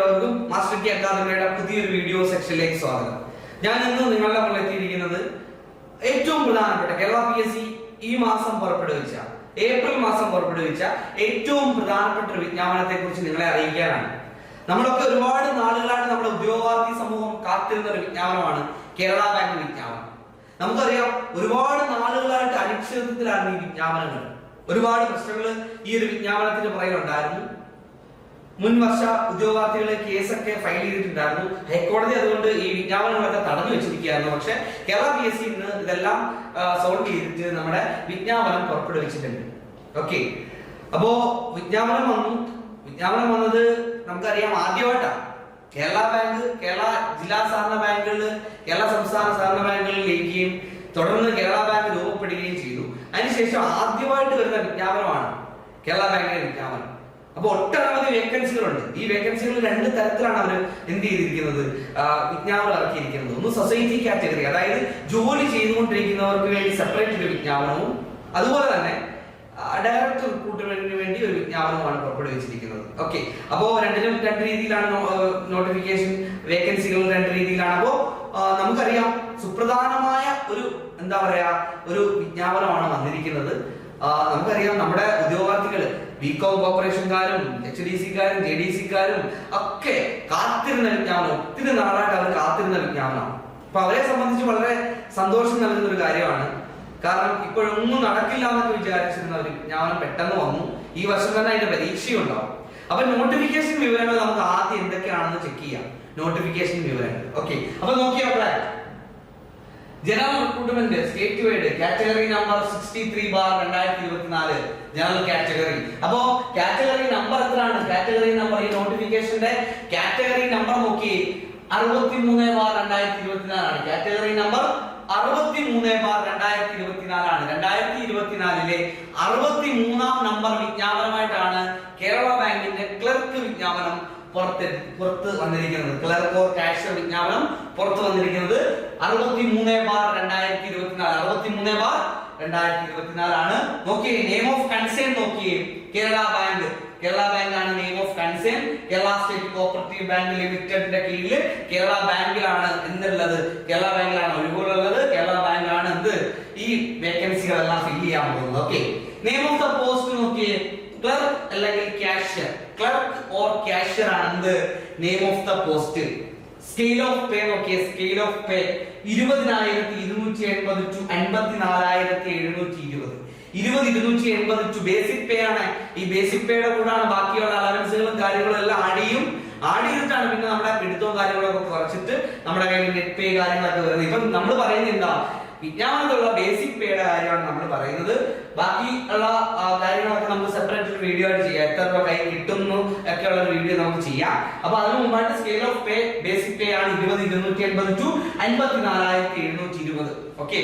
പ്രിയപ്പെട്ടവർക്കും മാസ്റ്റർ കി അക്കാദമിയുടെ പുതിയൊരു വീഡിയോ സെക്ഷനിലേക്ക് സ്വാഗതം. ഞാൻ ഇന്ന് നിങ്ങളുടെ മുന്നിൽ എത്തിയിരിക്കുന്നത് ഏറ്റവും പ്രധാനപ്പെട്ട കേരള പി എസ് സി ഈ മാസം പുറപ്പെടുവിച്ച ഏപ്രിൽ മാസം പുറപ്പെടുവിച്ച ഏറ്റവും പ്രധാനപ്പെട്ട ഒരു വിജ്ഞാപനത്തെ കുറിച്ച് നിങ്ങളെ അറിയിക്കാനാണ്. നമ്മളൊക്കെ ഒരുപാട് നാളുകളായിട്ട് നമ്മുടെ ഉദ്യോഗാർത്ഥി സമൂഹം കാത്തിരുന്ന ഒരു വിജ്ഞാപനമാണ് കേരള ബാങ്ക് വിജ്ഞാപനം. നമുക്കറിയാം ഒരുപാട് നാളുകളായിട്ട് അനിശ്ചിതത്വത്തിലാണ് ഈ വിജ്ഞാപനങ്ങൾ. ഒരുപാട് പ്രശ്നങ്ങൾ ഈ ഒരു വിജ്ഞാപനത്തിന്റെ പുറകിലുണ്ടായിരുന്നു. മുൻ വർഷ ഉദ്യോഗാർത്ഥികളെ കേസൊക്കെ ഫയൽ ചെയ്തിട്ടുണ്ടായിരുന്നു. ഹൈക്കോടതി അതുകൊണ്ട് ഈ വിജ്ഞാപനങ്ങളൊക്കെ തടഞ്ഞു വെച്ചിരിക്കുകയായിരുന്നു. പക്ഷെ കേരള പി എസ് സി ഇന്ന് ഇതെല്ലാം സോൾവ് ചെയ്തിട്ട് നമ്മുടെ വിജ്ഞാപനം പുറപ്പെടുവിച്ചിട്ടുണ്ട്. ഓക്കെ അപ്പോ വിജ്ഞാപനം വന്നു. വിജ്ഞാപനം വന്നത് നമുക്കറിയാം ആദ്യമായിട്ടാണ്. കേരള ബാങ്ക് കേരള ജില്ലാ സഹകരണ ബാങ്കുകളിൽ കേരള സംസ്ഥാന സഹകരണ ബാങ്കുകളിൽ ലയിക്കുകയും തുടർന്ന് കേരള ബാങ്ക് രൂപപ്പെടുകയും ചെയ്തു. അതിനുശേഷം ആദ്യമായിട്ട് വരുന്ന വിജ്ഞാപനമാണ് കേരള ബാങ്കിന്റെ വിജ്ഞാപനം. അപ്പൊ ഒട്ടനവധി വേക്കൻസികളുണ്ട് ഈ വേക്കൻസികൾ രണ്ട് തരത്തിലാണ് അവർ എന്ത് ചെയ്തിരിക്കുന്നത്? വിജ്ഞാപനം ഇറക്കിയിരിക്കുന്നത്. ഒന്ന് സൊസൈറ്റി കാറ്റഗറി അതായത് ജോലി ചെയ്തുകൊണ്ടിരിക്കുന്നവർക്ക് വേണ്ടി സെപ്പറേറ്റ് ഒരു വിജ്ഞാപനവും അതുപോലെ തന്നെ ഡയറക്റ്റ് റിക്രൂട്ട്മെന്റിന് വേണ്ടി ഒരു വിജ്ഞാപനമാണ് പുറപ്പെടുവിച്ചിരിക്കുന്നത്. ഓക്കെ അപ്പോ രണ്ടിനും രണ്ട് രീതിയിലാണ് നോട്ടിഫിക്കേഷൻ വേക്കൻസികൾ രണ്ട് രീതിയിലാണ്. അപ്പോ നമുക്കറിയാം സുപ്രധാനമായ ഒരു എന്താ പറയാ ഒരു വിജ്ഞാപനമാണ് വന്നിരിക്കുന്നത്. നമുക്കറിയാം നമ്മുടെ ഉദ്യോഗാർത്ഥികൾ ബികോം കോർപ്പറേഷൻകാരും എച്ച് ഡി സിക്കാരും ജെ ഡി സിക്കാരും ഒക്കെ കാത്തിരുന്ന വിജ്ഞാപനം ഒത്തിരി നാളായിട്ട് അവർ കാത്തിരുന്ന വിജ്ഞാപനമാണ്. അപ്പൊ അവരെ സംബന്ധിച്ച് വളരെ സന്തോഷം നൽകുന്ന ഒരു കാര്യമാണ്. കാരണം ഇപ്പോഴൊന്നും നടക്കില്ല എന്നൊക്കെ വിചാരിച്ചിരുന്ന ഒരു വിജ്ഞാപനം പെട്ടെന്ന് വന്നു. ഈ വർഷം തന്നെ അതിന്റെ പരീക്ഷയുണ്ടാവും. അപ്പൊ നോട്ടിഫിക്കേഷൻ വിവരങ്ങൾ നമുക്ക് ആദ്യം എന്തൊക്കെയാണെന്ന് ചെക്ക് ചെയ്യാം. നോട്ടിഫിക്കേഷൻ വിവരങ്ങൾ. ഓക്കെ അപ്പൊ നോക്കിയാ general recruitment state wide category number sixty three bar രണ്ടായിരത്തി ഇരുപത്തിനാല് ജനറൽ കാറ്റഗറി അപ്പോ കാറ്റഗറി നമ്പർ എത്രയാണ്? കാറ്റഗറി നമ്പർ ഈ നോട്ടിഫിക്കേഷന്റെ കാറ്റഗറി നമ്പർ നോക്കി. അറുപത്തി മൂന്ന് ബാർ രണ്ടായിരത്തി ഇരുപത്തിനാലാണ് കാറ്റഗറി നമ്പർ അറുപത്തി മൂന്ന് ബാർ രണ്ടായിരത്തി ഇരുപത്തിനാലാണ് രണ്ടായിരത്തി ഇരുപത്തിനാലിലെ അറുപത്തി മൂന്നാം നമ്പർ വിജ്ഞാപനമായിട്ടാണ് കേരള ബാങ്കിന്റെ ക്ലർക്ക് വിജ്ഞാപനം പുറത്ത് പുറത്ത് വന്നിരിക്കുന്നത്. ക്ലർക്ക് ഓർ കാഷ്യർ വിജ്ഞാപനം പുറത്ത് വന്നിരിക്കുന്നത്. അറുപത്തി മൂന്ന് ബാർ രണ്ടായിരത്തി ഇരുപത്തിനാല് അറുപത്തി മൂന്ന് ബാർ രണ്ടായിരത്തി ഇരുപത്തിനാലാണ് നോക്കിയേ നെയിം ഓഫ് കൺസേൺ നോക്കിയേ. കേരള ബാങ്ക്. കേരള ബാങ്ക് ആണ് name of concern Kerala state cooperative bank ലിമിറ്റഡിന്റെ കീഴിൽ കേരള ബാങ്കിലാണ് എന്നുള്ളത് കേരള ബാങ്കിലാണ് ഒഴിവുകളുള്ളത്. കേരള ബാങ്കിലാണ് എന്ത്? ഈ വേക്കൻസികളെല്ലാം ഫില്ല് ചെയ്യാൻ പോകുന്നത്. Okay name of the post നോക്കിയേ. ക്ലർക്ക് അല്ലെങ്കിൽ ക്യാഷ്യർ ക്ലർക്ക് ഓർ കാഷ്യർ ആണ് എന്ത്? Name of the post scale of pay Nokia scale of pay ഇരുപതിനായിരത്തി ഇരുന്നൂറ്റി എൺപത് ടു അൻപത്തി നാലായിരത്തി എഴുന്നൂറ്റി ഇരുപത് ഇരുപത് ഇരുന്നൂറ്റി എൺപത് ടു ബേസിക് പേ ആണ്. ഈ ബേസിക് പേയുടെ കൂടാണ് ബാക്കിയുള്ള അലവൻസുകളും കാര്യങ്ങളും എല്ലാം ആടിയും ആഡ് ചെയ്തിട്ടാണ് പിന്നെ നമ്മുടെ പിടുത്തവും കാര്യങ്ങളൊക്കെ കുറച്ചിട്ട് നമ്മുടെ കയ്യിൽ നെറ്റ് പേ കാര്യങ്ങളൊക്കെ വരുന്നത്. ഇപ്പം നമ്മൾ പറയുന്നത് എന്താ? വിജ്ഞാപനത്തിലുള്ള ബേസിക് പേയുടെ കാര്യമാണ് നമ്മൾ പറയുന്നത്. ബാക്കി ഉള്ള കാര്യങ്ങളൊക്കെ നമുക്ക് സെപ്പറേറ്റ് ഒരു വീഡിയോ ആയിട്ട് ചെയ്യാം. എത്ര രൂപ കൈ കിട്ടുന്നു ഒക്കെ ഉള്ള ഒരു വീഡിയോ നമുക്ക് ചെയ്യാം. അപ്പൊ അതിന് മുമ്പായിട്ട് scale of pay basic pay ആണ് ഇരുപത് ഇരുന്നൂറ്റി എൺപത് ടു അൻപത്തി നാലായിരത്തി എഴുന്നൂറ്റി ഇരുപത് ഓക്കെ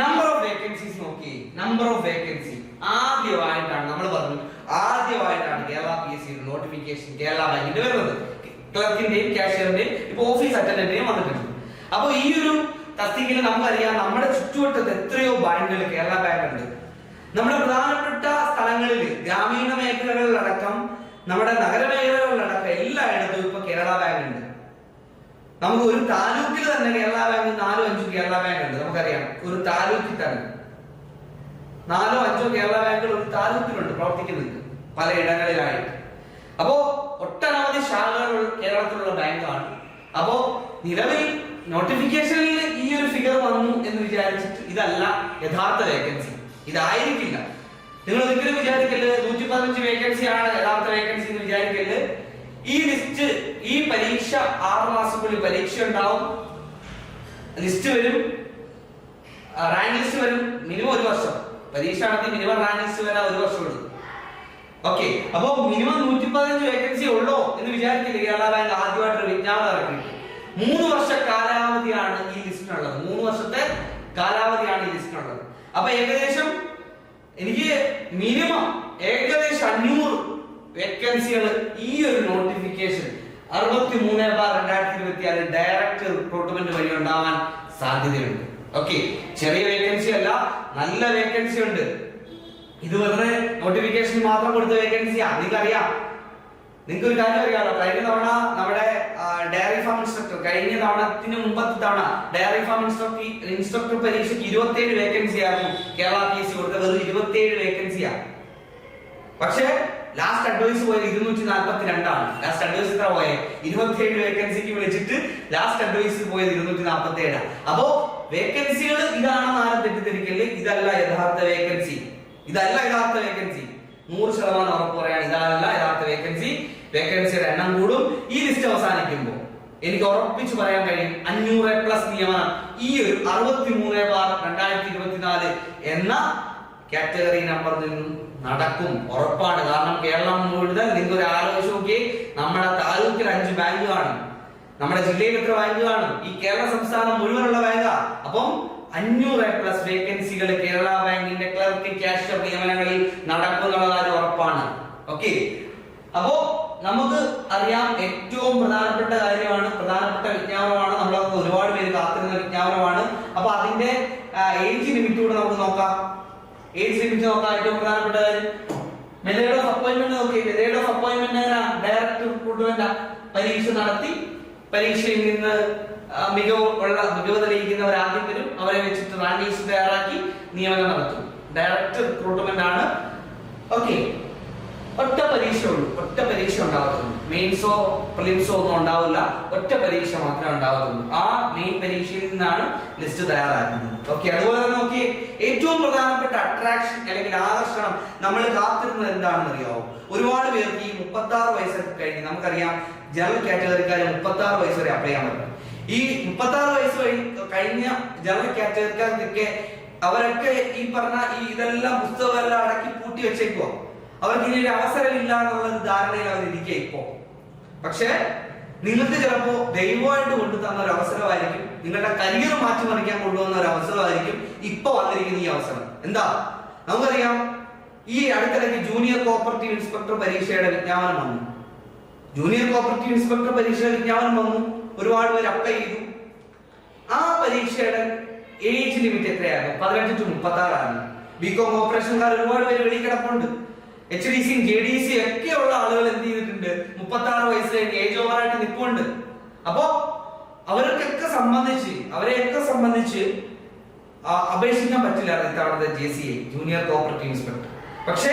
നമ്പർ ഓഫ് വേക്കൻസീസ് നോക്കി. നമ്പർ ഓഫ് വേക്കൻസി ആദ്യമായിട്ടാണ് നമ്മൾ പറഞ്ഞു ആദ്യമായിട്ടാണ് Kerala P S C notification Kerala ബാങ്കിന്റെ വരുന്നത്. ക്ലർക്കിന്റെയും കാഷ്യറിന്റെയും ഇപ്പൊ ഓഫീസ് അറ്റൻഡന്റിന്റെയും വന്നിട്ടുണ്ട്. അപ്പൊ ഈ ഒരു തസ്തികയിൽ നമുക്കറിയാം നമ്മുടെ ചുറ്റുവട്ടത്ത് എത്രയോ ബാങ്കുകൾ കേരള ബാങ്ക് ഉണ്ട് നമ്മുടെ പ്രധാനപ്പെട്ട സ്ഥലങ്ങളിൽ ഗ്രാമീണ മേഖലകളിലടക്കം നമ്മുടെ നഗരമേഖലകളിലടക്കം എല്ലായിടത്തും ഇപ്പൊ കേരള ബാങ്ക് ഉണ്ട് നമുക്ക് ഒരു താലൂക്കിൽ തന്നെ കേരള ബാങ്ക് നാലോ അഞ്ചോ കേരള ബാങ്ക് ഉണ്ട് നമുക്കറിയാം. ഒരു താലൂക്കിൽ തന്നെ. നാലോ അഞ്ചോ കേരള ബാങ്കുകൾ ഒരു താലൂക്കിലുണ്ട് പ്രവർത്തിക്കുന്നുണ്ട് പല ഇടങ്ങളിലായിട്ട് അപ്പോ ഒട്ടനവധി ശാഖകൾ കേരളത്തിലുള്ള ബാങ്കാണ്. അപ്പോ നിലവിൽ നോട്ടിഫിക്കേഷനിൽ ഈ ഒരു ഫിഗർ വന്നു എന്ന് വിചാരിച്ചിട്ട് ഇതല്ല യഥാർത്ഥ വേക്കൻസി ഇതായിരിക്കില്ല. നിങ്ങൾ ഒരിക്കലും വിചാരിക്കൽ നൂറ്റി പതിനഞ്ച് വേക്കൻസി ആണ് യഥാർത്ഥ വേക്കൻസി എന്ന് വിചാരിക്കൽ ഈ ലിസ്റ്റ് ഈ പരീക്ഷ ആറ് മാസത്തിനുള്ളിൽ പരീക്ഷ ഉണ്ടാവും. ലിസ്റ്റ് വരും. റാങ്ക് ലിസ്റ്റ് വരും. മിനിമം ഒരു വർഷം. പരീക്ഷ നടത്തി മിനിമം റാങ്ക് ലിസ്റ്റ് വരാൻ ഒരു വർഷം എടുക്കും ഓക്കെ അപ്പോ മിനിമം നൂറ്റി പതിനഞ്ച് വേക്കൻസി ഉള്ളോ എന്ന് വിചാരിക്കില്ല കേരള ബാങ്ക് ആദ്യമായിട്ട് ഒരു വിജ്ഞാപനം ഇറക്കിയിട്ട്. മൂന്ന് വർഷ കാലാവധിയാണ് ഈ ലിസ്റ്റിനുള്ളത് മൂന്ന് വർഷത്തെ കാലാവധിയാണ് ഈ ലിസ്റ്റിനുള്ളത് അപ്പൊ ഏകദേശം എനിക്ക് മിനിമം ഏകദേശം അഞ്ഞൂറ് വേക്കൻസികൾ ഈ ഒരു നോട്ടിഫിക്കേഷൻ അറുപത്തി മൂന്ന് ബാർ രണ്ടായിരത്തി ഇരുപത്തി ആറ് റിക്രൂട്ട്മെന്റ് വഴി ഉണ്ടാവാൻ സാധ്യതയുണ്ട്. ഓക്കെ ചെറിയ വേക്കൻസി അല്ല നല്ല വേക്കൻസി ഉണ്ട്. ഇത് വെറുതെ നോട്ടിഫിക്കേഷൻ മാത്രം കൊടുത്ത വേക്കൻസി നിങ്ങൾക്കറിയാം. നിങ്ങൾക്ക് ഒരു കാര്യം അറിയാമല്ലോ കഴിഞ്ഞ തവണ നമ്മുടെ ഡയറി ഫാം ഇൻസ്ട്രക്ടർ കഴിഞ്ഞ തവണത്തിന് മുമ്പത്തെ തവണ ഡയറി ഫാം ഇൻസ്ട്രക്ടർ ഇൻസ്ട്രക്ടർ പരീക്ഷയ്ക്ക് ഇരുപത്തിയേഴ് വേക്കൻസി ആയിരുന്നു. കേരള പി എസ് സി കൊടുത്ത വെറും ഇരുപത്തിയേഴ് വേക്കൻസിയാ പക്ഷേ ലാസ്റ്റ് അഡ്വൈസ് പോയത് ഇരുന്നൂറ്റി നാൽപ്പത്തി രണ്ടാണ് ലാസ്റ്റ് അഡ്വൈസ് എത്ര പോയെ? ഇരുപത്തിയേഴ് വേക്കൻസിക്ക് വിളിച്ചിട്ട് ലാസ്റ്റ് അഡ്വൈസ് പോയത് ഇരുന്നൂറ്റി നാൽപ്പത്തി ഏഴാണ് അപ്പോ വേക്കൻസികൾ ഇതാണെന്ന് ആരും തെറ്റിദ്ധരിക്കൽ. ഇതല്ല യഥാർത്ഥ വേക്കൻസി ഇതല്ല യഥാർത്ഥ വേക്കൻസി നൂറ് ശതമാനം ഉറപ്പ് പറയാൻ വേക്കൻസി വേക്കൻസിയുടെ എണ്ണം കൂടും. ഈ ലിസ്റ്റ് അവസാനിക്കുമ്പോൾ എനിക്ക് ഉറപ്പിച്ചു പറയാൻ കഴിയും അഞ്ഞൂറ് പ്ലസ് നിയമനം. ഈ ഒരു അറുപത്തി മൂന്ന് ബാർ രണ്ടായിരത്തി ഇരുപത്തിനാല് എന്ന കാറ്റഗറി നമ്പറിൽ നിന്നും നടക്കും. ഉറപ്പാണ്. കാരണം കേരളം മുഴുവൻ നിങ്ങൾക്ക് ഒരു ആലോചിച്ച് നോക്കി നമ്മുടെ താലൂക്കിൽ അഞ്ച് ബാങ്ക് നമ്മുടെ ജില്ലയിൽ എത്ര ബാങ്ക് കാണും? ഈ കേരള സംസ്ഥാനം മുഴുവനുള്ള ബാങ്കാ അപ്പം അഞ്ഞൂറ് പ്ലസ് വേക്കൻസികൾ കേരള ബാങ്കിന്റെ ക്ലർക്ക് ക്യാഷ് നിയമനങ്ങളിൽ നടക്കുന്നുള്ള ഉറപ്പാണ്. ഓക്കെ അപ്പോ നമുക്ക് അറിയാം ഏറ്റവും പ്രധാനപ്പെട്ട കാര്യമാണ് പ്രധാനപ്പെട്ട വിജ്ഞാപനമാണ്. നമ്മൾ ഒരുപാട് പേര് കാത്തിരുന്ന വിജ്ഞാപനമാണ്. അപ്പൊ അതിന്റെ ഏജ് ലിമിറ്റ് കൂടെ നമുക്ക് നോക്കാം. ഏജ് ലിമിറ്റ് നോക്കാം. ഏറ്റവും പ്രധാനപ്പെട്ട കാര്യം. മെത്തേഡ് ഓഫ് അപ്പോയിന്റ്മെന്റ് നോക്കി method of appointment direct recruitment പരീക്ഷ നടത്തി. പരീക്ഷയിൽ നിന്ന് മികവ് ഉള്ള മികവ് തെളിയിക്കുന്നവർ ആദ്യം വരും. അവരെ വെച്ചിട്ട് റാങ്ക് ലിസ്റ്റ് തയ്യാറാക്കി നിയമനം നടത്തും. ഡയറക്ട് റിക്രൂട്ട്മെന്റ് ആണ്. ഓക്കെ. ഒറ്റ പരീക്ഷ ഉള്ളൂ ഒറ്റ പരീക്ഷ ഉണ്ടാവത്തുള്ളൂ. മെയിൻസോ പ്രിലിംസോ ഒന്നും ഉണ്ടാവില്ല. ഒറ്റ പരീക്ഷ മാത്രമേ ഉണ്ടാവത്തുള്ളൂ. ആ മെയിൻ പരീക്ഷയിൽ നിന്നാണ് ലിസ്റ്റ് തയ്യാറാക്കുന്നത്. ഓക്കെ അതുപോലെ തന്നെ നോക്കി ഏറ്റവും പ്രധാനപ്പെട്ട അട്രാക്ഷൻ അല്ലെങ്കിൽ ആകർഷണം നമ്മൾ കാത്തിരുന്നത് എന്താണെന്ന് അറിയാവോ? ഒരുപാട് പേർക്ക് ഈ മുപ്പത്തി ആറ് വയസ്സൊക്കെ കഴിഞ്ഞ് നമുക്കറിയാം ജനറൽ കാറ്റഗറിക്കാർ മുപ്പത്തി ആറ് വയസ്സ് വരെ അപ്ലൈ ചെയ്യാൻ പറ്റും. ഈ മുപ്പത്തി ആറ് വയസ്സ് കഴിഞ്ഞ ജനറൽ കാറ്റഗറിക്കാർക്കൊക്കെ അവരൊക്കെ ഈ പറഞ്ഞ ഈ ഇതെല്ലാം പുസ്തകമെല്ലാം അടക്കി പൂട്ടി വെച്ചേക്കുവാ. അവർക്ക് ഇനി ഒരു അവസരമില്ല എന്നുള്ള ധാരണയിൽ അവർ ഇരിക്കുക ഇപ്പോ. പക്ഷേ നിങ്ങൾക്ക് ചിലപ്പോ ദൈവമായിട്ട് കൊണ്ടു തന്ന ഒരു അവസരമായിരിക്കും. നിങ്ങളുടെ കരിയർ മാറ്റിമറിക്കാൻ കൊണ്ടുവന്ന ഒരു അവസരമായിരിക്കും ഇപ്പൊ വന്നിരിക്കുന്ന ഈ അവസരം. എന്താ? നമുക്കറിയാം ഈ അടുത്തിടയ്ക്ക് ജൂനിയർ കോപ്പറേറ്റീവ് ഇൻസ്പെക്ടർ പരീക്ഷയുടെ വിജ്ഞാപനം വന്നു. ജൂനിയർ കോപ്പറേറ്റീവ് ഇൻസ്പെക്ടർ പരീക്ഷയുടെ വിജ്ഞാപനം വന്നു. ഒരുപാട് പേര് അപ്ലൈ ചെയ്തു. ആ പരീക്ഷയുടെ ഏജ് ലിമിറ്റ് എത്രയായിരുന്നു പതിനെട്ട് ടു മുപ്പത്തി ആറാണ് ബികോം ഓപ്പറേഷൻകാർ ഒരുപാട് പേര് വെളിയിൽ കിടപ്പുണ്ട്. എച്ച് ഡി സിയും ജെ ഡി സിയും ഒക്കെ ഉള്ള ആളുകൾ എന്ത് ചെയ്തിട്ടുണ്ട്? മുപ്പത്തി ആറ് വയസ്സ് കഴിഞ്ഞ് ഏജ് ഓവറായിട്ട് നിൽപ്പുണ്ട് അപ്പോ അവർക്കൊക്കെ സംബന്ധിച്ച് അവരെയൊക്കെ സംബന്ധിച്ച് അപേക്ഷിക്കാൻ പറ്റില്ല ഇത്തവണത്തെ J C I junior cooperative inspector പക്ഷേ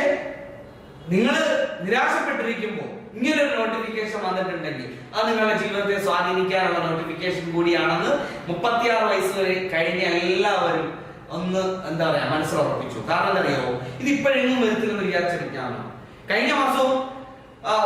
നിങ്ങൾ നിരാശപ്പെട്ടിരിക്കുമ്പോൾ ഇങ്ങനെ ഒരു നോട്ടിഫിക്കേഷൻ വന്നിട്ടുണ്ടെങ്കിൽ അത് നിങ്ങളുടെ ജീവിതത്തെ സ്വാധീനിക്കാനുള്ള നോട്ടിഫിക്കേഷൻ കൂടിയാണെന്ന് മുപ്പത്തിയാറ് വയസ്സ് വരെ കഴിഞ്ഞ എല്ലാവരും ഒന്ന് എന്താ പറയാ മനസ്സിലുറപ്പിച്ചു കാരണം എന്താ അറിയാമോ ഇത് ഇപ്പോഴെങ്ങും വരുത്തില്ലെന്ന് വിചാരിച്ചിരിക്കാണ് കഴിഞ്ഞ മാസവും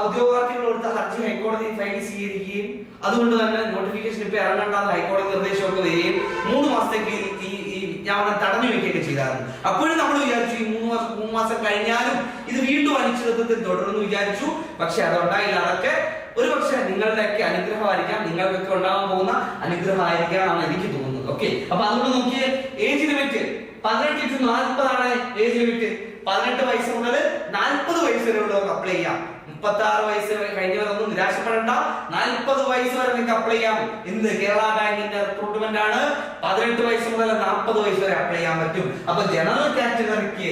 ഉദ്യോഗാർത്ഥികൾ കൊടുത്ത ഹർജി ഹൈക്കോടതി ഫയൽ സ്വീകരിക്കുകയും അതുകൊണ്ട് തന്നെ നോട്ടിഫിക്കേഷൻ ഇപ്പൊ ഇറങ്ങണ്ടെന്ന് ഹൈക്കോടതി നിർദ്ദേശമൊക്കെ വരികയും മൂന്ന് മാസത്തേക്ക് ഈ- ഈ വിജ്ഞാപനം തടഞ്ഞു വെക്കുകയൊക്കെ ചെയ്തായിരുന്നു. അപ്പോഴും നമ്മൾ വിചാരിച്ചു ഈ മൂന്ന് മാസം മൂന്ന് മാസം കഴിഞ്ഞാലും ഇത് വീണ്ടും അനിശ്ചിതത്വത്തിൽ തുടർന്ന് വിചാരിച്ചു. പക്ഷെ അതുണ്ടായില്ല. അതൊക്കെ ഒരു പക്ഷെ നിങ്ങളുടെയൊക്കെ അനുഗ്രഹമായിരിക്കാം നിങ്ങൾക്കൊക്കെ ഉണ്ടാകാൻ പോകുന്ന അനുഗ്രഹമായിരിക്കാം എന്നാണ് എനിക്ക് തോന്നുന്നത്. ഓക്കെ അപ്പൊ അതുകൊണ്ട് നോക്കിയേ ഏജ് ലിമിറ്റ് പതിനെട്ട് ടു നാൽപ്പതാണ് ഏജ് ലിമിറ്റ് പതിനെട്ട് വയസ്സ് മുതൽ നാൽപ്പത് വയസ്സ് വരെ ഉള്ളവർക്ക് അപ്ലൈ ചെയ്യാം. മുപ്പത്തി ആറ് വയസ്സ് വരെ കഴിഞ്ഞവരൊന്നും നിരാശപ്പെടേണ്ട. നാൽപ്പത് വയസ്സ് വരെ നിങ്ങൾക്ക് അപ്ലൈ ചെയ്യാം. ഇന്ന് കേരള ബാങ്കിന്റെ റിക്രൂട്ട്മെന്റ് ആണ്. പതിനെട്ട് വയസ്സ് മുതൽ നാൽപ്പത് വയസ്സ് വരെ അപ്ലൈ ചെയ്യാൻ പറ്റും. അപ്പൊ ജനറൽ കാറ്റഗറിക്ക്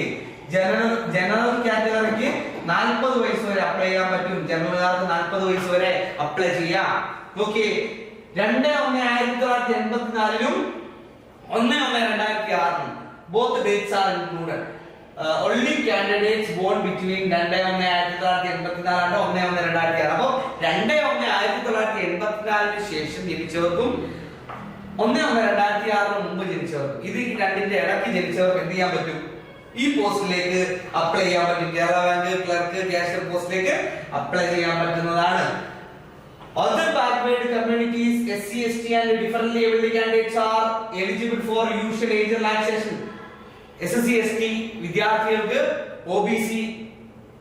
ജനറൽ ജനറൽ കാറ്റഗറിക്ക് നാൽപ്പത് വയസ്സ് വരെ അപ്ലൈ ചെയ്യാൻ പറ്റും. ജനറലുകാർക്ക് നാൽപ്പത് വയസ്സ് വരെ അപ്ലൈ ചെയ്യാം. ഓക്കെ രണ്ട് ഒന്ന് ആയിരത്തി തൊള്ളായിരത്തി എൺപത്തിനാലിലും ഒന്ന് ഒന്ന് രണ്ടായിരത്തി ആറിലും. Both dates are included only candidates born between രണ്ട് ഒന്ന് ആയിരത്തി തൊള്ളായിരത്തി എൺപത്തിനാലാണ് ഒന്ന് ഒന്ന് രണ്ടായിരത്തി ആറ്. അപ്പോൾ രണ്ട് ഒന്ന് ആയിരത്തി തൊള്ളായിരത്തി എൺപത്തിനാലിന് ശേഷം ജനിച്ചവർക്കും ഒന്ന് ഒന്ന് രണ്ടായിരത്തി ആറിന് മുമ്പ് ജനിച്ചവർക്കും. ഇത് രണ്ടിന്റെ ഇടയ്ക്ക് ജനിച്ചവർക്ക് എന്ത് ചെയ്യാൻ പറ്റും? ഈ പോസ്റ്റിലേക്ക് അപ്ലൈ ചെയ്യാൻ പറ്റും. കേരള ബാങ്ക് ക്ലർക്ക് ക്യാഷ്യർ പോസ്റ്റിലേക്ക് അപ്ലൈ ചെയ്യാൻ പറ്റുന്നതാണ്. Other backward communities, SC, ST and differently abled candidates are eligible for usual age relaxation. S T വിദ്യാർത്ഥികൾക്ക് ഒ ബി സി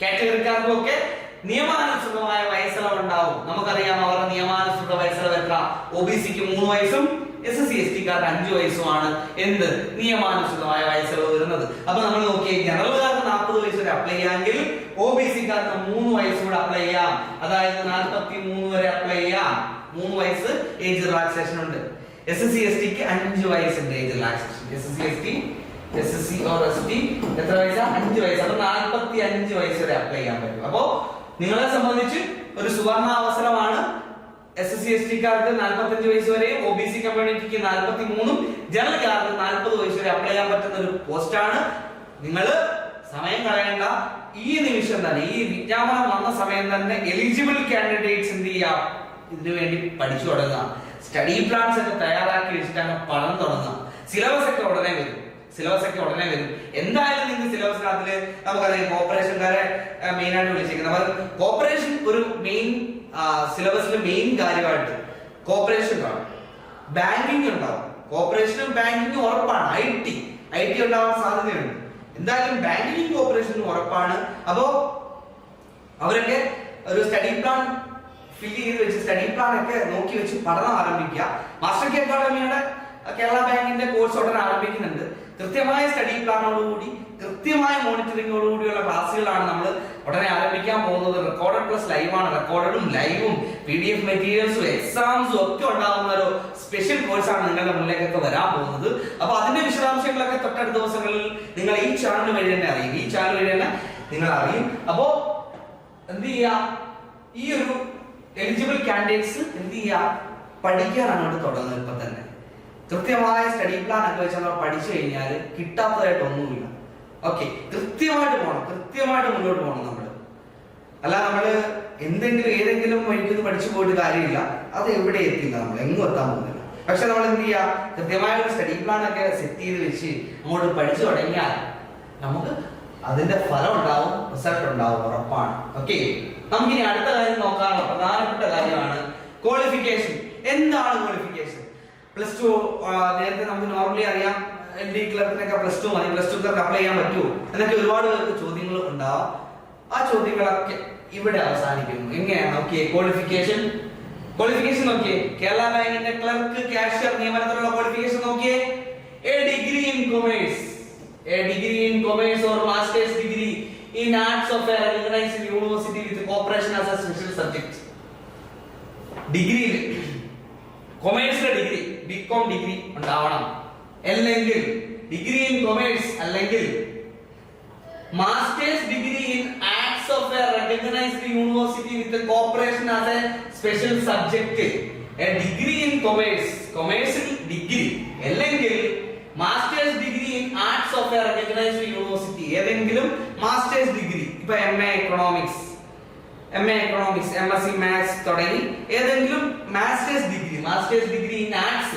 കാറ്റഗറിക്കാർക്കും ഒക്കെ നിയമാനുസൃതമായ വയസ്സിളവ് ഉണ്ടാവും നമുക്കറിയാം അവരുടെ നിയമാനുസൃത വയസ്സിളവ് എത്ര ഒ ബി സിക്ക് മൂന്ന് വയസ്സും എസ് എസ് സി എസ് ടിക്കാർക്ക് അഞ്ചു വയസ്സുമാണ് എന്ത് നിയമാനുസൃതമായ വയസ്സുകൾ വരുന്നത്. അപ്പൊ നമ്മൾ നോക്കിയേ ജനറൽകാർക്ക് നാൽപ്പത് വയസ്സ് വരെ അപ്ലൈ ചെയ്യാമെങ്കിൽ ഒ ബി സിക്കാർക്ക് മൂന്ന് വയസ്സ് കൂടെ അപ്ലൈ ചെയ്യാം. അതായത് നാൽപ്പത്തി മൂന്ന് വരെ അപ്ലൈ ചെയ്യാം. മൂന്ന് വയസ്സ് ഏജ് റിലാക്സേഷൻ ഉണ്ട്. എസ് എസ് സി എസ് ടിക്ക് അഞ്ച് വയസ്സുണ്ട് age relaxation S S C S T S S C or S T എത്ര വയസ്സാ? അഞ്ച് വയസ്സ്. അപ്പൊ നാൽപ്പത്തി അഞ്ച് വയസ്സ് വരെ അപ്ലൈ ചെയ്യാൻ പറ്റും. അപ്പോ നിങ്ങളെ സംബന്ധിച്ച് ഒരു സുവർണ അവസരമാണ് എസ് എസ് സി എസ് ടിക്കാർക്ക് നാൽപ്പത്തഞ്ച് വയസ്സ് വരെയും ഒ ബി സി കമ്മ്യൂണിറ്റിക്ക് നാൽപ്പത്തി മൂന്നും ജനറൽക്കാർക്ക് നാൽപ്പത് വയസ്സ് വരെ അപ്ലൈ ചെയ്യാൻ പറ്റുന്ന ഒരു പോസ്റ്റാണ് നിങ്ങൾ സമയം കളയണ്ട. ഈ നിമിഷം തന്നെ ഈ വിജ്ഞാപനം വന്ന സമയം തന്നെ എലിജിബിൾ കാൻഡിഡേറ്റ്സ് എന്ത് ചെയ്യാം? ഇതിനു വേണ്ടി പഠിച്ചു തുടങ്ങുക. സ്റ്റഡി പ്ലാൻസ് ഒക്കെ തയ്യാറാക്കി വെച്ചിട്ടാണ് പണം തുടങ്ങുക. സിലബസ് ഒക്കെ ഉടനെ വരും. സിലബസ് ഒക്കെ ഉടനെ വരും. എന്തായാലും നിങ്ങൾ സിലബസ് സിലബസിനകത്തിൽ നമുക്കറിയാം കോപ്പറേഷൻകാരെ ആയിട്ട് അപ്പം അപ്പൊ കോപ്പറേഷൻ ഒരു മെയിൻ സിലബസിലെ മെയിൻ കാര്യമായിട്ട് കോപ്പറേഷൻ കാണും. ബാങ്കിങ് ഉണ്ടാവും. കോപ്പറേഷനും ബാങ്കിങ്ങും ഉറപ്പാണ്. ഐ ടി ഐ ടി ഉണ്ടാവാൻ സാധ്യതയുണ്ട്. എന്തായാലും ബാങ്കിങ് കോപ്പറേഷനും ഉറപ്പാണ്. അപ്പോ അവരൊക്കെ ഒരു സ്റ്റഡി പ്ലാൻ ഫിൽ ചെയ്ത് വെച്ച് സ്റ്റഡി പ്ലാൻ ഒക്കെ നോക്കി വെച്ച് പഠനം ആരംഭിക്കുക. മാസ്റ്റർ കെ അക്കാഡമിയുടെ കേരള ബാങ്കിന്റെ കോഴ്സ് ഉടനെ ആരംഭിക്കുന്നുണ്ട്. കൃത്യമായ സ്റ്റഡി പ്ലാനോടുകൂടി കൃത്യമായ മോണിറ്ററിങ്ങോടുകൂടിയുള്ള ക്ലാസ്സുകളാണ് നമ്മൾ ഉടനെ ആരംഭിക്കാൻ പോകുന്നത്. റെക്കോർഡഡ് പ്ലസ് ലൈവാണ് റെക്കോർഡഡും ലൈവും പി ഡി എഫ് മെറ്റീരിയൽസും എക്സാംസും ഒക്കെ ഉണ്ടാകുന്ന ഒരു സ്പെഷ്യൽ കോഴ്സാണ് നിങ്ങളുടെ മുന്നിലേക്കൊക്കെ വരാൻ പോകുന്നത്. അപ്പൊ അതിന്റെ വിശദാംശങ്ങളൊക്കെ തൊട്ടടുത്ത ദിവസങ്ങളിൽ നിങ്ങൾ ഈ ചാനൽ വഴി തന്നെ അറിയും. ഈ ചാനൽ വഴി തന്നെ നിങ്ങൾ അറിയും. അപ്പോ എന്ത് ചെയ്യാ? ഈ ഒരു എലിജിബിൾ കാൻഡിഡേറ്റ്സ് എന്ത് ചെയ്യാ? പഠിക്കാൻ അങ്ങോട്ട് തുടങ്ങുന്നത് ഇപ്പൊ തന്നെ. കൃത്യമായ സ്റ്റഡി പ്ലാൻ ഒക്കെ വെച്ച് നമ്മൾ പഠിച്ചു കഴിഞ്ഞാൽ കിട്ടാത്തതായിട്ട് ഒന്നുമില്ല ഓക്കെ കൃത്യമായിട്ട് പോകണം കൃത്യമായിട്ട് മുന്നോട്ട് പോകണം നമ്മൾ അല്ല നമ്മൾ എന്തെങ്കിലും ഏതെങ്കിലും വഴിക്ക് പഠിച്ചു പോയിട്ട് കാര്യമില്ല. അത് എവിടെ എത്തില്ല നമ്മൾ എങ്ങും എത്താൻ പോകുന്നില്ല. പക്ഷെ നമ്മൾ എന്ത് ചെയ്യാ? കൃത്യമായ ഒരു സ്റ്റഡി പ്ലാൻ ഒക്കെ സെറ്റ് ചെയ്ത് വെച്ച് അങ്ങോട്ട് പഠിച്ചു തുടങ്ങിയാൽ നമുക്ക് അതിന്റെ ഫലം ഉണ്ടാവും റിസൾട്ട് ഉണ്ടാവും ഉറപ്പാണ്. ഓക്കെ നമുക്കിനി അടുത്ത കാര്യം നോക്കാനുള്ള പ്രധാനപ്പെട്ട കാര്യമാണ് ക്വാളിഫിക്കേഷൻ എന്താണ് ക്വാളിഫിക്കേഷൻ പ്ലസ് ടു നേരത്തെ നമുക്ക് നോർമലി അറിയാം. എൽ ഡി ക്ലർക്കിനൊക്കെ പ്ലസ് ടു മതി. പ്ലസ് ടു ക്ലർക്ക് അപ്ലൈ ചെയ്യാൻ പറ്റുമോ എന്നൊക്കെ ഒരുപാട് പേർക്ക് ചോദ്യങ്ങൾ ഉണ്ടാവാം. ആ ചോദ്യങ്ങളൊക്കെ ഇവിടെ അവസാനിക്കുന്നു. എങ്ങനെയാണ് നോക്കിയേ? ക്വാളിഫിക്കേഷൻ ക്വാളിഫിക്കേഷൻ നോക്കിയേ. കേരള ബാങ്കിന്റെ ക്ലർക്ക് കാഷ്യർ നിയമനത്തിലുള്ള ക്വാളിഫിക്കേഷൻ നോക്കിയേ. A degree in commerce a degree in commerce or masters degree in arts of a recognised university with cooperation as a special subject degree കൊമേഴ്സിലെ degree BCom degree ഉണ്ടാവണം. അല്ലെങ്കിൽ degree in commerce അല്ലെങ്കിൽ masters degree in arts of a recognised university with cooperation as a special subject a degree in commerce കൊമേഴ്സിൽ degree അല്ലെങ്കിൽ masters degree in arts of a recognised university ഏതെങ്കിലും masters degree ഇപ്പൊ M A economics M A economics M S C maths തുടങ്ങി. ഏതെങ്കിലും masters degree masters degree in arts ആർട്സിലാണ് ആർട്സിൽ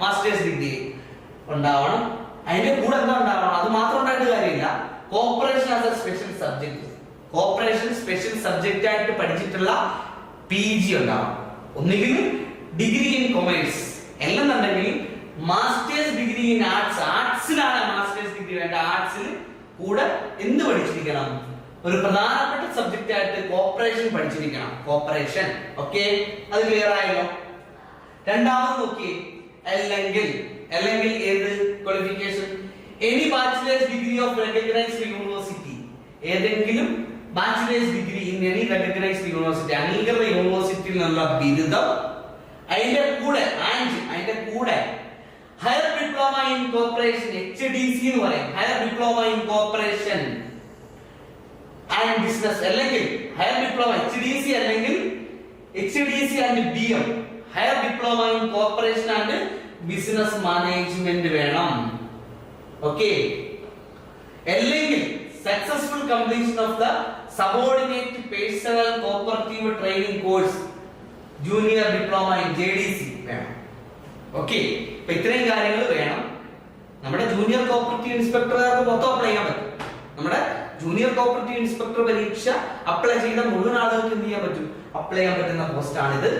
masters degree ഉണ്ടാവണം. അതിന്റെ കൂടെ എന്താ ഉണ്ടാവണം? അത് മാത്രം ഉണ്ടായിട്ട് കാര്യമില്ല. Cooperation as a special subject cooperation special subject ആയിട്ട് പഠിച്ചിട്ടുള്ള പി ജി ഉണ്ടാവണം. ഒന്നുകിൽ ഡിഗ്രി ഇൻ കൊമേഴ്സ് അല്ലെന്നുണ്ടെങ്കിൽ മാസ്റ്റേഴ്സ് ഡിഗ്രി ഇൻ ആർട്സ് ആർട്സിലാണ് മാസ്റ്റേഴ്സ് ഡിഗ്രി വേണ്ട. ആർട്സിൽ കൂടെ എന്ത് പഠിച്ചിരിക്കണം? ഒരു പ്രധാനപ്പെട്ട സബ്ജക്റ്റ് ആയിട്ട് കോപ്പറേഷൻ പഠിച്ചിരിക്കണം. കോപ്പറേഷൻ ഓക്കെ അത് ക്ലിയർ ആയല്ലോ? രണ്ടാമത് നോക്കി അല്ലെങ്കിൽ അല്ലെങ്കിൽ ഏത് qualification any bachelors degree of recognised university ഏതെങ്കിലും bachelors degree in any recognised university അംഗീകൃത യൂണിവേഴ്സിറ്റിയിൽ നിന്നുള്ള ബിരുദം അതിന്റെ കൂടെ ആൻഡ് അതിന്റെ കൂടെ higher diploma in cooperation H D C എന്ന് പറയും. Higher diploma in cooperation and business അല്ലെങ്കിൽ higher diploma H D C അല്ലെങ്കിൽ H D C and B M higher diploma in cooperation and business management വേണം. Okay അല്ലെങ്കിൽ successful completion of the subordinate personal cooperative training course junior diploma in J D C വേണം. Okay ഇപ്പൊ ഇത്രയും കാര്യങ്ങൾ വേണം. നമ്മുടെ junior cooperative ഇൻസ്പെക്ടർക്ക് മൊത്തം apply ചെയ്യാൻ പറ്റും. നമ്മുടെ ജൂനിയർ കോപ്പറേറ്റീവ് ഇൻസ്പെക്ടർ പരീക്ഷ അപ്ലൈ ചെയ്ത മുഴുവൻ ആളുകൾക്ക് എന്ത് ചെയ്യാൻ പറ്റും? അപ്ലൈ ചെയ്യാൻ പറ്റുന്ന പോസ്റ്റ് ആണിത്.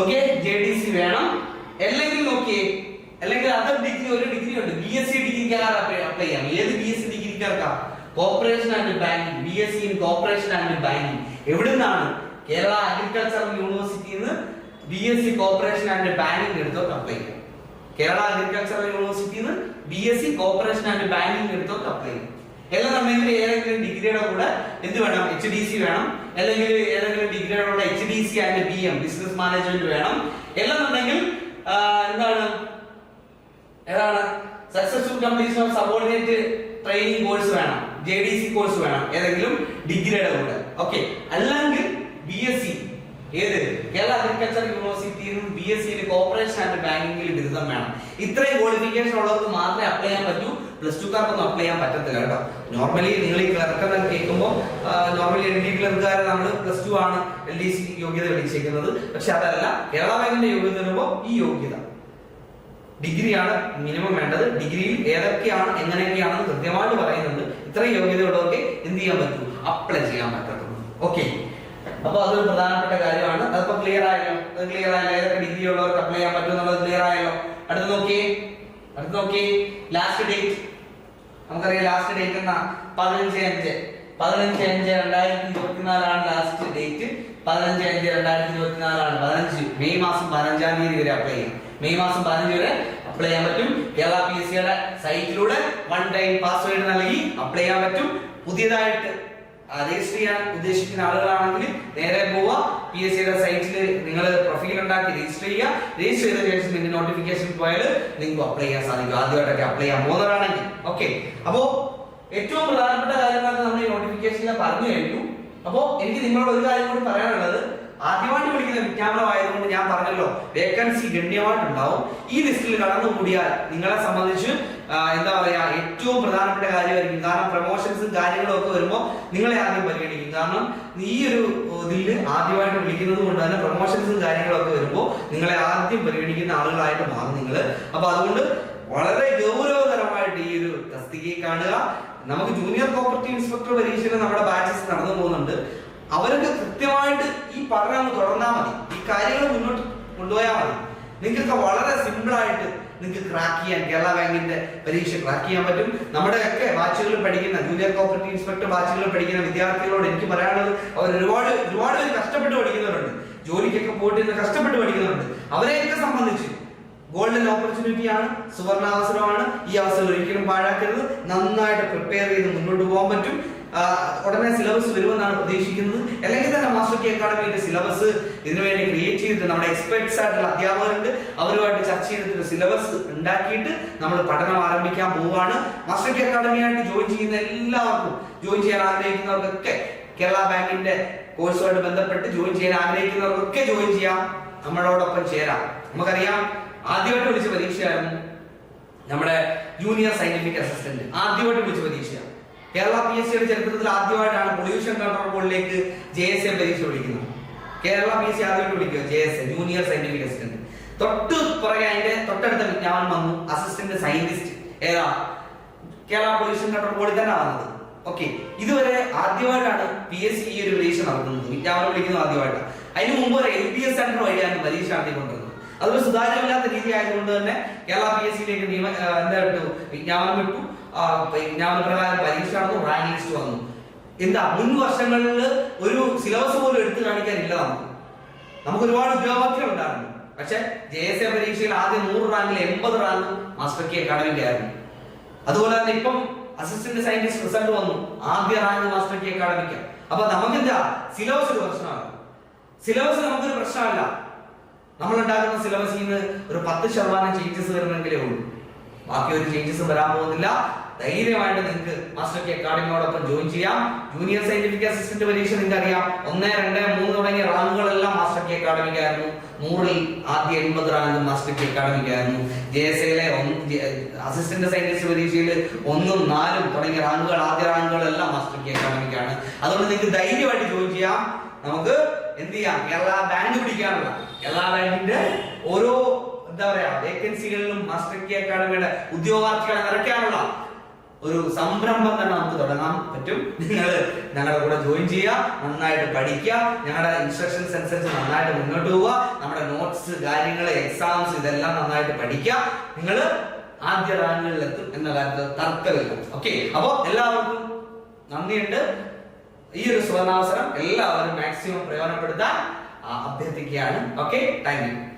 ഓക്കെ ജെ ഡി സി വേണം. അല്ലെങ്കിൽ നോക്കിയേ അല്ലെങ്കിൽ അതർ ഡിഗ്രി ഒരു ഡിഗ്രി ഉണ്ട്. ബി എസ് സി ഡിഗ്രിക്കാർ അപ്ലൈ ചെയ്യാം? ഏത് ബി എസ് സി ഡിഗ്രിക്കാർക്കാ cooperation and banking B S C in cooperation and banking എവിടുന്നാണ് കേരള അഗ്രികൾച്ചറൽ യൂണിവേഴ്സിറ്റിയിൽ നിന്ന് B S C cooperation and banking എടുത്തോട്ട് apply ചെയ്യാം. കേരള അഗ്രികൾച്ചറൽ യൂണിവേഴ്സിറ്റിയിൽ നിന്ന് B S C cooperation and banking എടുത്തോട്ട് apply ചെയ്യാം. എല്ലാന്നുണ്ടെങ്കിൽ ഏതെങ്കിലും ഡിഗ്രിയുടെ കൂടെ എന്ത് വേണം? എച്ച് ഡി സി വേണം. അല്ലെങ്കിൽ ഏതെങ്കിലും ഡിഗ്രിയുടെ കൂടെ H D C and B M business management വേണം. എല്ലാം ആ, എന്താണ്? ഏതാണ്? Successful completion subordinate training course വേണം. ജെ ഡി സി കോഴ്സ് വേണം. ഏതെങ്കിലും ഡിഗ്രിയുടെ കൂടെ. ഓക്കെ അല്ലെങ്കിൽ ബി എസ് സി ഏത്? കേരള അഗ്രികൾച്ചർ യൂണിവേഴ്സിറ്റിയിൽ ബി എസ് സിയിൽ കോർപ്പറേഷൻ ആൻഡ് ബാങ്കിങ്ങിൽ ബിരുദം വേണം. ഇത്രയും ക്വാളിഫിക്കേഷൻ ഉള്ളവർക്ക് മാത്രമേ അപ്ലൈ ചെയ്യാൻ പറ്റൂ. പ്ലസ് ടു കാർക്കൊന്നും അപ്ലൈ ചെയ്യാൻ പറ്റത്തില്ല കേട്ടോ. നോർമലി നിങ്ങൾ ഈ ക്ലർക്ക് എന്നൊക്കെ കേൾക്കുമ്പോൾ നോർമലി എൽ ഡി ക്ലർക്കുകാരെ നമ്മൾ പ്ലസ് ടു ആണ് എൽ ഡി സി യോഗ്യത വിളിച്ചേക്കുന്നത്. പക്ഷെ അതല്ല കേരള ബാങ്കിന്റെ യോഗ്യത വരുമ്പോൾ ഈ യോഗ്യത. ഡിഗ്രിയാണ് മിനിമം വേണ്ടത്. ഡിഗ്രിയിൽ ഏതൊക്കെയാണ് എങ്ങനെയൊക്കെയാണെന്ന് കൃത്യമായിട്ട് പറയുന്നുണ്ട്. ഇത്രയും യോഗ്യതയുള്ളതൊക്കെ എന്ത് ചെയ്യാൻ പറ്റൂ? അപ്ലൈ ചെയ്യാൻ പറ്റത്തുള്ളൂ. ഓക്കെ അപ്പൊ അതൊരു പ്രധാനപ്പെട്ട കാര്യമാണ്. അതിപ്പോ ക്ലിയർ ആയല്ലോ? അത് ക്ലിയർ ആയല്ലോ? ഏതൊക്കെ ഡിഗ്രി ഉള്ളവർക്ക് അപ്ലൈ ചെയ്യാൻ പറ്റും എന്നുള്ളത് ക്ലിയർ ആയല്ലോ? അടുത്ത് നോക്കിയേ. അടുത്ത് നോക്കിയേ. ലാസ്റ്റ് ഡേറ്റ് നമുക്കറിയാം ലാസ്റ്റ് ഡേറ്റ് എന്നാ? പതിനഞ്ച് അഞ്ച്. പതിനഞ്ച് അഞ്ച് രണ്ടായിരത്തി ഇരുപത്തിനാലാണ് ലാസ്റ്റ് ഡേറ്റ് പതിനഞ്ച് അഞ്ച് രണ്ടായിരത്തി ഇരുപത്തിനാലാണ് പതിനഞ്ച്. മെയ് മാസം പതിനഞ്ചാം തീയതി വരെ അപ്ലൈ ചെയ്യാം. മെയ് മാസം പതിനഞ്ച് വരെ അപ്ലൈ ചെയ്യാൻ പറ്റും. കേരള പി എസ് സിയുടെ സൈറ്റിലൂടെ വൺ ടൈം പാസ്വേഡ് നൽകി അപ്ലൈ ചെയ്യാൻ പറ്റും. പുതിയതായിട്ട് രജിസ്റ്റർ ചെയ്യാൻ ഉദ്ദേശിക്കുന്ന ആളുകളാണെങ്കിൽ നേരെ പോവുക. പി എസ് സിയുടെ സൈറ്റിൽ നിങ്ങൾ പ്രൊഫൈൽ ഉണ്ടാക്കി രജിസ്റ്റർ ചെയ്യുക. രജിസ്റ്റർ ചെയ്ത ശേഷം നിങ്ങൾക്ക് നോട്ടിഫിക്കേഷൻ പോയാൽ നിങ്ങൾക്ക് അപ്ലൈ ചെയ്യാൻ സാധിക്കും. ആദ്യമായിട്ടൊക്കെ അപ്ലൈ ചെയ്യാൻ പോകുന്നവരാണെങ്കിൽ. ഓക്കെ അപ്പോ ഏറ്റവും പ്രധാനപ്പെട്ട കാര്യങ്ങളൊക്കെ നമ്മൾ ഈ നോട്ടിഫിക്കേഷനിൽ പറഞ്ഞു കഴിഞ്ഞു. അപ്പോ എനിക്ക് നിങ്ങളോട് ഒരു കാര്യം കൂടി പറയാനുള്ളത്. ആദ്യമായിട്ട് വിളിക്കുന്ന വിജ്ഞാപനം ആയതുകൊണ്ട് ഞാൻ പറഞ്ഞല്ലോ വേക്കൻസി ഗണ്യമായിട്ടുണ്ടാവും. ഈ ലിസ്റ്റിൽ കടന്നുകൂടിയാൽ നിങ്ങളെ സംബന്ധിച്ച് എന്താ പറയാ ഏറ്റവും പ്രധാനപ്പെട്ട കാര്യമായിരിക്കും. കാരണം പ്രൊമോഷൻസും കാര്യങ്ങളും ഒക്കെ വരുമ്പോൾ നിങ്ങളെ ആദ്യം പരിഗണിക്കും. കാരണം ഈ ഒരു ഇതിൽ ആദ്യമായിട്ട് വിളിക്കുന്നത് കൊണ്ട് തന്നെ പ്രൊമോഷൻസും കാര്യങ്ങളൊക്കെ വരുമ്പോൾ നിങ്ങളെ ആദ്യം പരിഗണിക്കുന്ന ആളുകളായിട്ട് മാറും നിങ്ങൾ അപ്പൊ അതുകൊണ്ട് വളരെ ഗൗരവകരമായിട്ട് ഈ ഒരു തസ്തികയെ കാണുക. നമുക്ക് ജൂനിയർ പ്രോപ്പർട്ടി ഇൻസ്പെക്ടർ പരീക്ഷയിൽ നമ്മുടെ ബാച്ചസ് നടന്നു പോകുന്നുണ്ട്. അവരൊക്കെ കൃത്യമായിട്ട് ഈ പഠനം തുടർന്നാൽ മതി. ഈ കാര്യങ്ങൾ മുന്നോട്ട് കൊണ്ടുപോയാൽ മതി. നിങ്ങൾക്ക് വളരെ സിമ്പിൾ ആയിട്ട് നിങ്ങൾക്ക് ക്രാക്ക് ചെയ്യാൻ കേരള ബാങ്കിന്റെ പരീക്ഷ ക്രാക്ക് ചെയ്യാൻ പറ്റും. നമ്മുടെ ഒക്കെ ബാച്ചുകളിൽ പഠിക്കുന്ന ജൂനിയർ കോപ്പറേറ്റീവ് ഇൻസ്പെക്ടർ ബാച്ചുകളിൽ പഠിക്കുന്ന വിദ്യാർത്ഥികളോട് എനിക്ക് പറയാനുള്ളത് അവർ ഒരുപാട് ഒരുപാട് പേര് കഷ്ടപ്പെട്ട് പഠിക്കുന്നവരുണ്ട്. ജോലിക്കൊക്കെ പോയിട്ട് കഷ്ടപ്പെട്ട് പഠിക്കുന്നവരുണ്ട്. അവരെയൊക്കെ സംബന്ധിച്ച് ഗോൾഡൻ ഓപ്പർച്യൂണിറ്റി ആണ് സുവർണാവസരമാണ്. ഈ അവസരം ഒരിക്കലും പാഴാക്കരുത്. നന്നായിട്ട് പ്രിപ്പയർ ചെയ്ത് മുന്നോട്ട് പോകാൻ പറ്റും. ഉടനെ സിലബസ് വരുമെന്നാണ് പ്രതീക്ഷിക്കുന്നത്. അല്ലെങ്കിൽ തന്നെ മാസ്റ്റർ കെ അക്കാഡമിയുടെ സിലബസ് ഇതിനുവേണ്ടി ക്രിയേറ്റ് ചെയ്തിട്ട് നമ്മുടെ എക്സ്പെർട്സ് ആയിട്ടുള്ള അധ്യാപകരുണ്ട് അവരുമായിട്ട് ചർച്ച ചെയ്തിട്ട് സിലബസ് ഉണ്ടാക്കിയിട്ട് നമ്മൾ പഠനം ആരംഭിക്കാൻ പോവുകയാണ്. മാസ്റ്റർ കെ അക്കാഡമിയായിട്ട് ജോയിൻ ചെയ്യുന്ന എല്ലാവർക്കും ജോയിൻ ചെയ്യാൻ ആഗ്രഹിക്കുന്നവർക്കൊക്കെ കേരള ബാങ്കിന്റെ കോഴ്സുമായിട്ട് ബന്ധപ്പെട്ട് ജോയിൻ ചെയ്യാൻ ആഗ്രഹിക്കുന്നവർക്കൊക്കെ ജോയിൻ ചെയ്യാം. നമ്മളോടൊപ്പം ചേരാം. നമുക്കറിയാം ആദ്യമായിട്ട് വിളിച്ച പരീക്ഷയായിരുന്നു നമ്മുടെ ജൂനിയർ സയന്റിഫിക് അസിസ്റ്റന്റ് ആദ്യമായിട്ട് വിളിച്ച പരീക്ഷയാണ്. കേരള പി എസ് സിയുടെ ചരിത്രത്തിൽ ആദ്യമായിട്ടാണ് പൊല്യൂഷൻ കൺട്രോൾ ബോർഡിലേക്ക് ജെ എസ് എ പരീക്ഷ വിളിക്കുന്നത്. കേരള പി എസ് സി ആദ്യമായിട്ട് വിളിക്കുക J S A junior scientific assistant തൊട്ട് പുറകെ അതിന്റെ തൊട്ടടുത്ത വിജ്ഞാപനം വന്നു അസിസ്റ്റന്റ് സയന്റിസ്റ്റ് ഏതാ? കേരള പൊല്യൂഷൻ കൺട്രോൾ ബോർഡിൽ തന്നെ വന്നത്. ഓക്കെ ഇതുവരെ ആദ്യമായിട്ടാണ് പി എസ് സി ഈ ഒരു പരീക്ഷ നടത്തുന്നത് വിജ്ഞാപനം വിളിക്കുന്നത് ആദ്യമായിട്ടാണ്. അതിന് മുമ്പ് ഒരു എൽ പി എസ് സെന്റർ വഴിയാണ് പരീക്ഷ നടത്തിക്കൊണ്ടിരുന്നത്. അതൊരു സുതാര്യമില്ലാത്ത രീതി ആയതുകൊണ്ട് തന്നെ കേരള പി എസ് സിയിലേക്ക് നിയമ എന്താ വിട്ടു? വിജ്ഞാപനം വിട്ടു. വിജ്ഞാപന പ്രകാരം പരീക്ഷ നടന്നു റാങ്ക് ലിസ്റ്റ് വന്നു. എന്താ മുൻ വർഷങ്ങളിൽ ഒരു സിലബസ് പോലും എടുത്തു കാണിക്കാനില്ല നമുക്ക്. നമുക്ക് ഒരുപാട് ഉദ്യോഗാർത്ഥികൾ ഉണ്ടായിരുന്നു. പക്ഷെ ജെ എസ് എ പരീക്ഷയിൽ ആദ്യം നൂറ് റാങ്കിൽ എൺപത് റാങ്ക് മാസ്റ്റർ കെ അക്കാഡമിക്കായിരുന്നു അതുപോലെ തന്നെ ഇപ്പം അസിസ്റ്റന്റ് സയന്റിസ്റ്റ് റിസൾട്ട് വന്നു. ആദ്യ റാങ്ക് മാസ്റ്റർ കെ അക്കാഡമിക്ക് അപ്പൊ നമുക്കെന്താ സിലബസ് ഒരു പ്രശ്നമാണ്. സിലബസ് നമുക്കൊരു പ്രശ്നമല്ല. നമ്മൾ ഉണ്ടാക്കുന്ന സിലബസിൽ നിന്ന് ഒരു പത്ത് ശതമാനം ചേഞ്ചസ് വരുന്നെങ്കിലേ ഉള്ളൂ. ബാക്കി ഒരു ചേഞ്ചസ് വരാൻ പോകുന്നില്ല. ധൈര്യമായിട്ട് നിങ്ങൾക്ക് മാസ്റ്റർ കെ അക്കാഡമിയോടൊപ്പം ജോയിൻ ചെയ്യാം. ജൂനിയർ സയന്റിഫിക് അസിസ്റ്റന്റ് പരീക്ഷ നിങ്ങൾക്ക് അറിയാം ഒന്ന് രണ്ട് മൂന്ന് തുടങ്ങിയ റാങ്കുകളെല്ലാം മാസ്റ്റർ കെ അക്കാഡമിക്കായിരുന്നു നൂറിൽ ആദ്യ എൺപത് റാങ്ക് മാസ്റ്റർ കെ അക്കാഡമിക്കായിരുന്നു ജെ എസ് എയിലെ അസിസ്റ്റന്റ് സയന്റിസ്റ്റ് പരീക്ഷയിൽ ഒന്നും നാലും തുടങ്ങിയ റാങ്കുകൾ ആദ്യ റാങ്കുകളെല്ലാം മാസ്റ്റർ കെ അക്കാഡമിക്കാണ് അതുകൊണ്ട് നിങ്ങൾക്ക് ധൈര്യമായിട്ട് ജോയിൻ ചെയ്യാം. നമുക്ക് എന്ത് ചെയ്യാം? കേരള ബാങ്ക് പിടിക്കാനുള്ള കേരള ബാങ്കിന്റെ ഓരോ എന്താ പറയാ വേക്കൻസികളിലും മാസ്റ്റർ കെ അക്കാഡമിയുടെ ഉദ്യോഗാർത്ഥികളെ നിറയ്ക്കാനുള്ള ഒരു സംരംഭം തന്നെ നമുക്ക് തുടങ്ങാൻ പറ്റും. നിങ്ങൾ ഞങ്ങളുടെ കൂടെ ജോയിൻ ചെയ്യുക നന്നായിട്ട് പഠിക്കുക ഞങ്ങളുടെ ഇൻസ്ട്രക്ഷൻസ് അനുസരിച്ച് നന്നായിട്ട് മുന്നോട്ട് പോവുക നമ്മുടെ നോട്ട്സ് കാര്യങ്ങൾ എക്സാംസ് ഇതെല്ലാം നന്നായിട്ട് പഠിക്കുക. നിങ്ങൾ ആദ്യ റാങ്കുകളിൽ എത്തും എന്ന കാര്യത്തിൽ തർക്കമില്ല. ഓക്കെ അപ്പോ എല്ലാവർക്കും നന്ദിയുണ്ട്. ഈ ഒരു സുവർണാവസരം എല്ലാവരും മാക്സിമം പ്രയോജനപ്പെടുത്താൻ അഭ്യർത്ഥിക്കുകയാണ്. Okay thank you